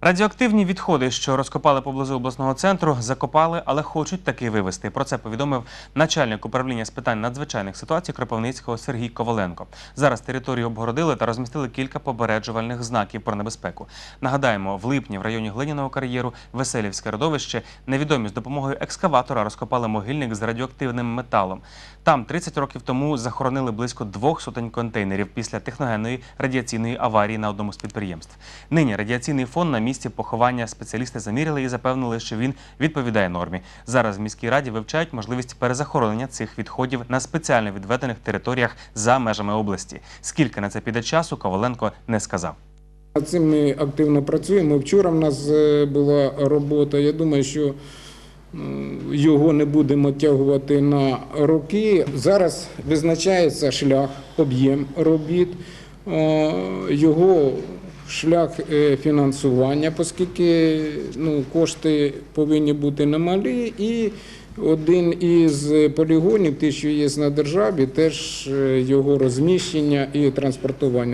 Радіоактивні відходи, що розкопали поблизу обласного центру, закопали, але хочуть таки вивезти. Про це повідомив начальник управління з питань надзвичайних ситуацій Кропивницького Сергій Коваленко. Зараз територію обгородили та розмістили кілька попереджувальних знаків про небезпеку. Нагадаємо, в липні в районі Глиняного кар'єру Веселівське родовище невідомі з допомогою екскаватора розкопали могильник з радіоактивним металом. Там 30 років тому захоронили близько двох сотень контейнерів після техногенної радіаційної аварії на одному з підприємств. Нині радіаційний фон на місці поховання спеціалісти заміряли і запевнили, що він відповідає нормі. Зараз в міській раді вивчають можливість перезахоронення цих відходів на спеціально відведених територіях за межами області. Скільки на це піде часу, Коваленко не сказав. Над цим ми активно працюємо. Вчора в нас е, була робота. Я думаю, що його не будемо тягувати на роки. Зараз визначається шлях, об'єм робіт, його шлях е, фінансування, оскільки ну, кошти повинні бути немалі. І один із полігонів, ті, що є на державі, теж е, його розміщення і транспортування.